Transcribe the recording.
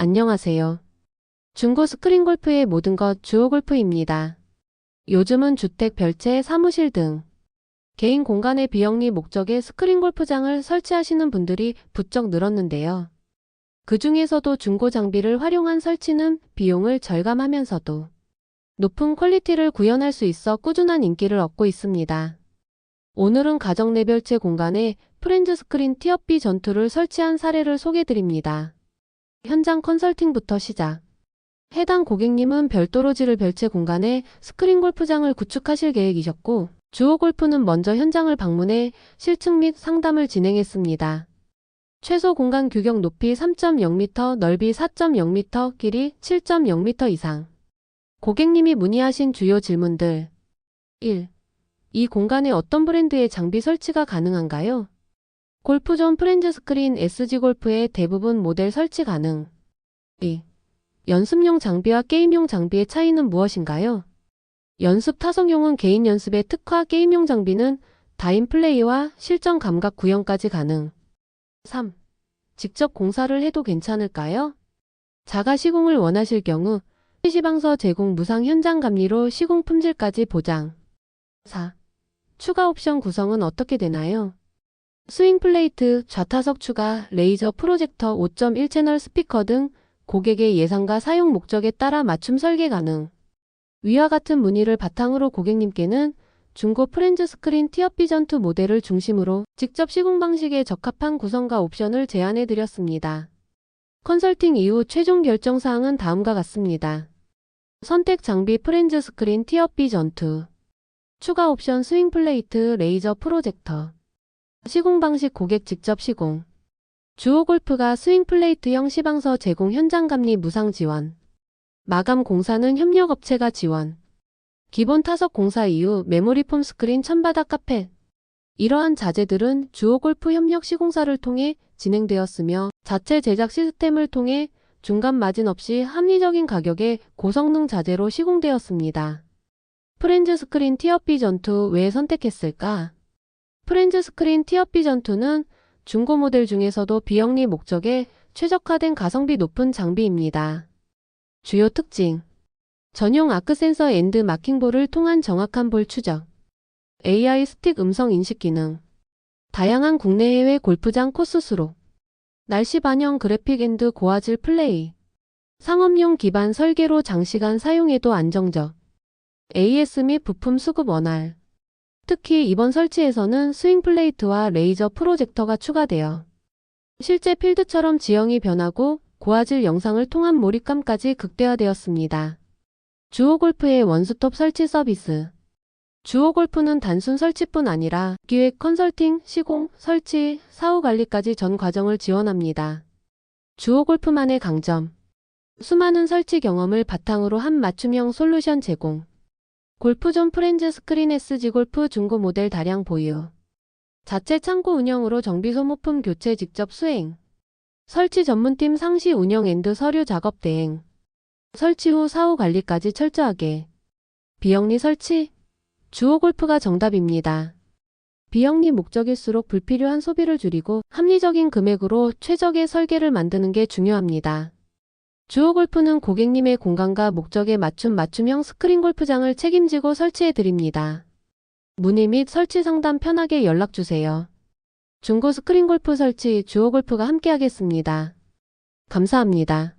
안녕하세요. 중고 스크린 골프의 모든 것 주호 골프입니다. 요즘은 주택, 별채, 사무실 등 개인 공간의 비영리 목적의 스크린 골프장을 설치하시는 분들이 부쩍 늘었는데요. 그 중에서도 중고 장비를 활용한 설치는 비용을 절감하면서도 높은 퀄리티를 구현할 수 있어 꾸준한 인기를 얻고 있습니다. 오늘은 가정 내 별채 공간에 프렌즈 스크린 티업비 전투를 설치한 사례를 소개드립니다. 현장 컨설팅부터 시작. 해당 고객님은 별도로 지를 별채 공간에 스크린 골프장을 구축하실 계획이셨고, 주호 골프는 먼저 현장을 방문해 실측 및 상담을 진행했습니다. 최소 공간 규격 높이 3.0m, 넓이 4.0m, 길이 7.0m 이상. 고객님이 문의하신 주요 질문들. 1. 이 공간에 어떤 브랜드의 장비 설치가 가능한가요? 골프존 프렌즈 스크린 SG 골프의 대부분 모델 설치 가능. 2. 연습용 장비와 게임용 장비의 차이는 무엇인가요? 연습 타성용은 개인 연습에 특화 게임용 장비는 다인 플레이와 실전 감각 구현까지 가능. 3. 직접 공사를 해도 괜찮을까요? 자가 시공을 원하실 경우 시방서 제공 무상 현장 감리로 시공 품질까지 보장. 4. 추가 옵션 구성은 어떻게 되나요? 스윙 플레이트, 좌타석 추가, 레이저 프로젝터 5.1 채널 스피커 등 고객의 예상과 사용 목적에 따라 맞춤 설계 가능. 위와 같은 문의를 바탕으로 고객님께는 중고 프렌즈 스크린 티어비 전투 모델을 중심으로 직접 시공 방식에 적합한 구성과 옵션을 제안해 드렸습니다. 컨설팅 이후 최종 결정 사항은 다음과 같습니다. 선택 장비 프렌즈 스크린 티어비 전투 추가 옵션 스윙 플레이트 레이저 프로젝터 시공 방식 고객 직접 시공 주호 골프가 스윙 플레이트형 시방서 제공 현장 감리 무상 지원 마감 공사는 협력업체가 지원 기본 타석 공사 이후 메모리 폼 스크린 천바닥 카펫 이러한 자재들은 주호 골프 협력 시공사를 통해 진행되었으며 자체 제작 시스템을 통해 중간 마진 없이 합리적인 가격에 고성능 자재로 시공되었습니다. 프렌즈 스크린 티어비 전투 왜 선택했을까? 프렌즈 스크린 티어비 전투는 중고 모델 중에서도 비영리 목적에 최적화된 가성비 높은 장비입니다. 주요 특징. 전용 아크 센서 앤드 마킹볼을 통한 정확한 볼 추적. AI 스틱 음성 인식 기능. 다양한 국내 해외 골프장 코스 수록. 날씨 반영 그래픽 앤드 고화질 플레이. 상업용 기반 설계로 장시간 사용해도 안정적. AS 및 부품 수급 원활 특히 이번 설치에서는 스윙 플레이트와 레이저 프로젝터가 추가되어 실제 필드처럼 지형이 변하고 고화질 영상을 통한 몰입감까지 극대화되었습니다. 주호 골프의 원스톱 설치 서비스 주호 골프는 단순 설치뿐 아니라 기획 컨설팅, 시공, 설치, 사후 관리까지 전 과정을 지원합니다. 주호 골프만의 강점 수많은 설치 경험을 바탕으로 한 맞춤형 솔루션 제공 골프존 프렌즈 스크린 SG 골프 중고 모델 다량 보유. 자체 창고 운영으로 정비 소모품 교체 직접 수행. 설치 전문팀 상시 운영 앤드 서류 작업 대행. 설치 후 사후 관리까지 철저하게. 비영리 설치? 주호 골프가 정답입니다. 비영리 목적일수록 불필요한 소비를 줄이고 합리적인 금액으로 최적의 설계를 만드는 게 중요합니다. 주호 골프는 고객님의 공간과 목적에 맞춘 맞춤형 스크린 골프장을 책임지고 설치해 드립니다. 문의 및 설치 상담 편하게 연락 주세요. 중고 스크린 골프 설치 주호 골프가 함께하겠습니다. 감사합니다.